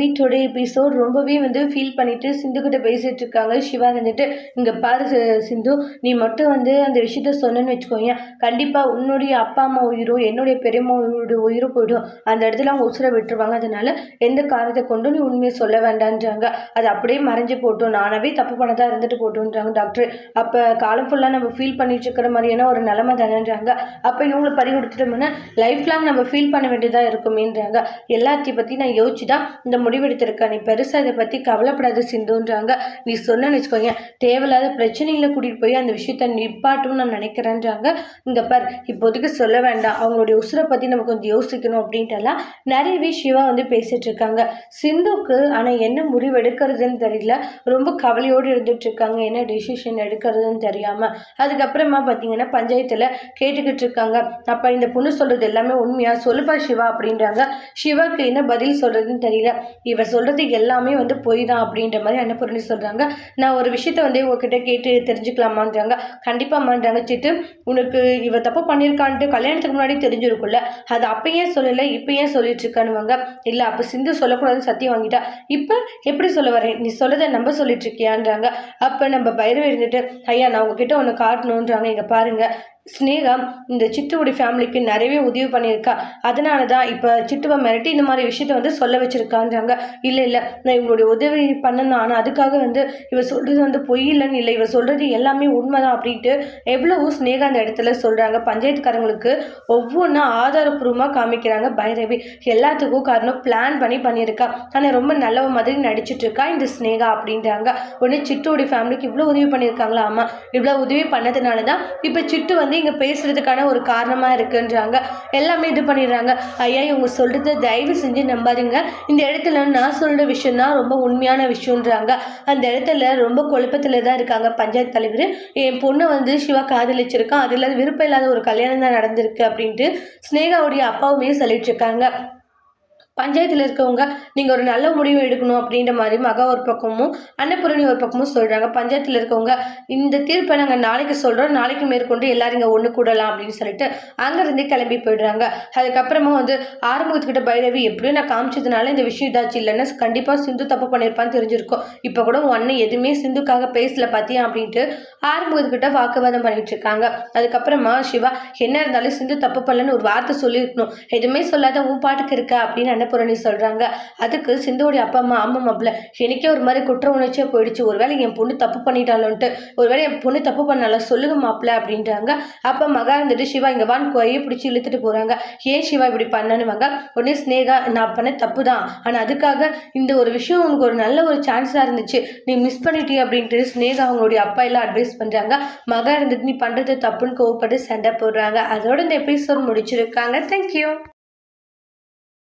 வீட்டோட எபிசோட் ரொம்பவே வந்து ஃபீல் பண்ணிட்டு சிந்து கிட்ட பேசிட்டு இருக்காங்க. சிவா இருந்துட்டு இங்க பாரு சிந்து நீ மட்டும் வந்து அந்த விஷயத்த சொன்னேன்னு வச்சுக்கோங்க கண்டிப்பா உன்னுடைய அப்பா அம்மா உயிரோ என்னுடைய பெரியம்மா உயிரோட உயிரோ போயிடும். அந்த இடத்துல அவங்க உசுரை விட்டுருவாங்க. அதனால எந்த காரணத்தை கொண்டு நீ உண்மையை சொல்ல வேண்டான்றாங்க அது அப்படியே மறைஞ்சு போட்டோம். நானாவே தப்பு பண்ணதா இருந்துட்டு போட்டோன்றாங்க டாக்டர் அப்ப காலம் ஃபுல்லா நம்ம ஃபீல் பண்ணிட்டு இருக்கிற மாதிரியான ஒரு நிலைமை தானேன்றாங்க. அப்ப இவங்களை பறி கொடுத்துட்டோம்னா லைஃப் லாங் நம்ம ஃபீல் பண்ண வேண்டியதா இருக்குமேன்றாங்க. எல்லாத்தையும் பத்தி நான் யோசிச்சு தான் இந்த முடிவெடுத்திருக்கேன் நீ பெருசாக இதை பற்றி கவலைப்படாத சிந்துன்றாங்க. நீ சொன்னேன்னு வச்சுக்கோங்க தேவையில்லாத பிரச்சனைகளை கூட்டிகிட்டு போய் அந்த விஷயத்த நிப்பாட்டும் நான் நினைக்கிறேன்றாங்க. இந்த பார் இப்போதைக்கு சொல்ல வேண்டாம். அவங்களுடைய உசுரை பற்றி நம்ம கொஞ்சம் யோசிக்கணும் அப்படின்ட்டுலாம் நிறையவே சிவா வந்து பேசிகிட்டு இருக்காங்க சிந்துக்கு ஆனால் என்ன முடிவு எடுக்கிறதுன்னு தெரியல. ரொம்ப கவலையோடு இருந்துட்டு இருக்காங்க என்ன டெசிஷன் எடுக்கிறதுன்னு தெரியாமல் அதுக்கப்புறமா பார்த்தீங்கன்னா பஞ்சாயத்தில் கேட்டுக்கிட்டு இருக்காங்க அப்போ இந்த பொண்ணு சொல்கிறது எல்லாமே உண்மையாக சொல்லுப்பா சிவா அப்படின்றாங்க. சிவாக்கு என்ன பதில் சொல்கிறதுன்னு தெரியல. இவ சொல்கிறது எல்லாமே வந்து பொய் தான் அப்படின்ற மாதிரி அன்னபூரணி சொல்கிறாங்க நான் ஒரு விஷயத்த வந்து உங்ககிட்ட கேட்டு தெரிஞ்சுக்கலாமான்றாங்க. கண்டிப்பாமான்றாங்க சிட்டு உனக்கு இவ தப்பு பண்ணியிருக்கான்ட்டு கல்யாணத்துக்கு முன்னாடி தெரிஞ்சிருக்குல்ல அது அப்பயே சொல்லலை? இப்போ ஏன் சொல்லிட்டு இருக்கானுவாங்க? இல்லை அப்போ சிந்து சொல்லக்கூடாதுன்னு சத்தியம் வாங்கிட்டா? இப்போ எப்படி சொல்ல வரேன்? நீ சொல்லதை நம்ப சொல்லிட்டு இருக்கியான்றாங்க. அப்போ நம்ம பயிரவை இருந்துட்டு ஐயா நான் உங்ககிட்ட ஒன்று காட்டணுன்றாங்க இங்கே பாருங்கள் ஸ்னேகா இந்த சிட்டுவுடைய ஃபேமிலிக்கு நிறையவே உதவி பண்ணியிருக்கா. அதனால தான் இப்போ சிட்டுவை மிரட்டி இந்த மாதிரி விஷயத்த வந்து சொல்ல வச்சிருக்கான்றாங்க. இல்லை இல்லை நான் இவங்களுடைய உதவி பண்ணேன் ஆனால் அதுக்காக வந்து இவ சொல்கிறது வந்து பொய் இல்லைன்னு இல்லை. இவ சொல்கிறது எல்லாமே உண்மைதான் அப்படின்ட்டு எவ்வளவோ ஸ்னேகா அந்த இடத்துல சொல்கிறாங்க பஞ்சாயத்துக்காரங்களுக்கு ஒவ்வொன்றா ஆதாரப்பூர்வமாக காமிக்கிறாங்க பைரவி. எல்லாத்துக்கும் காரணம் பிளான் பண்ணி பண்ணியிருக்கா. ஆனால் ரொம்ப நல்லவ மாதிரி நடிச்சிட்டு இருக்கா இந்த ஸ்னேகா அப்படின்றாங்க. உடனே சிட்டுவோடைய ஃபேமிலிக்கு இவ்வளோ உதவி பண்ணியிருக்காங்களா? ஆமாம் இவ்வளோ உதவி பண்ணதுனால தான் இப்போ சிட்டு வந்து இங்கே பேசுகிறதுக்கான ஒரு காரணமாக இருக்குன்றாங்க. எல்லாமே இது பண்ணிடுறாங்க. ஐயா இவங்க சொல்கிறத தயவு செஞ்சு நம்பாதீங்க. இந்த இடத்துல நான் சொல்கிற விஷயம் தான் ரொம்ப உண்மையான விஷயம்ன்றாங்க. அந்த இடத்துல ரொம்ப குழப்பத்தில் தான் இருக்காங்க பஞ்சாயத்து தலைவர். என் பொண்ணை வந்து சிவா காதலிச்சிருக்கான். அதில் விருப்பம் இல்லாத ஒரு கல்யாணம் தான் நடந்திருக்கு அப்படின்ட்டு ஸ்னேகாவுடைய அப்பாவுமே சொல்லிட்டு இருக்காங்க. பஞ்சாயத்தில் இருக்கவங்க நீங்கள் ஒரு நல்ல முடிவு எடுக்கணும் அப்படின்ற மாதிரி மகா ஒரு பக்கமும் அன்னபூரணி ஒரு பக்கமும் சொல்கிறாங்க பஞ்சாயத்தில் இருக்கவங்க இந்த தீர்ப்பை நாங்கள் நாளைக்கு சொல்கிறோம் நாளைக்கு மேற்கொண்டு எல்லாரும் இங்கே ஒன்று கூடலாம் அப்படின்னு சொல்லிட்டு அங்கேருந்தே கிளம்பி போயிடுறாங்க. அதுக்கப்புறமா வந்து ஆரம்பத்துக்கிட்ட பைரவி எப்படியும் நான் காமிச்சதுனால இந்த விஷயம் இதாச்சு இல்லைன்னா கண்டிப்பாக சிந்து தப்பு பண்ணியிருப்பான்னு தெரிஞ்சிருக்கும். இப்போ கூட ஒன்று எதுவுமே சிந்துக்காக பேசல பார்த்தியா அப்படின்ட்டு ஆரம்பத்துக்கிட்ட வாக்குவாதம் பண்ணிட்டு இருக்காங்க. அதுக்கப்புறமா சிவா என்ன இருந்தாலும் சிந்து தப்பு பண்ணலன்னு ஒரு வார்த்தை சொல்லியிருக்கணும். எதுவுமே சொல்லாத உன் பாட்டுக்கு இருக்க அப்படின்னு அன்னபூரணி சொல்கிறாங்க அதுக்கு சிந்துவோடைய அப்பா அம்மா அம்மா மாப்பிள்ள எனக்கே ஒரு மாதிரி குற்ற உணர்ச்சியாக போயிடுச்சு. ஒருவேளை என் பொண்ணு தப்பு பண்ணிட்டாலோன்ட்டு ஒருவேளை என் பொண்ணு தப்பு பண்ணாலும் சொல்லுங்க மாப்பிள்ள அப்படின்றாங்க. அப்போ மகா இருந்துட்டு சிவா இங்கே வான் கொயை பிடிச்சி இழுத்துட்டு போகிறாங்க ஏன் சிவா இப்படி பண்ணனுவாங்க? உடனே ஸ்னேகா நான் பண்ண தப்பு தான் ஆனால் அதுக்காக இந்த ஒரு விஷயம் உனக்கு ஒரு நல்ல ஒரு சான்ஸாக இருந்துச்சு. நீ மிஸ் பண்ணிட்டிய அப்படின்ட்டு ஸ்னேகா அவங்களுடைய அப்பா எல்லாம் அட்வைஸ் பண்ணுறாங்க மகா இருந்துட்டு நீ பண்ணுறது தப்புன்னு கோவப்பட்டு சண்டை போடுறாங்க. அதோட இந்த எபிசோட் முடிச்சிருக்காங்க. தேங்க்யூ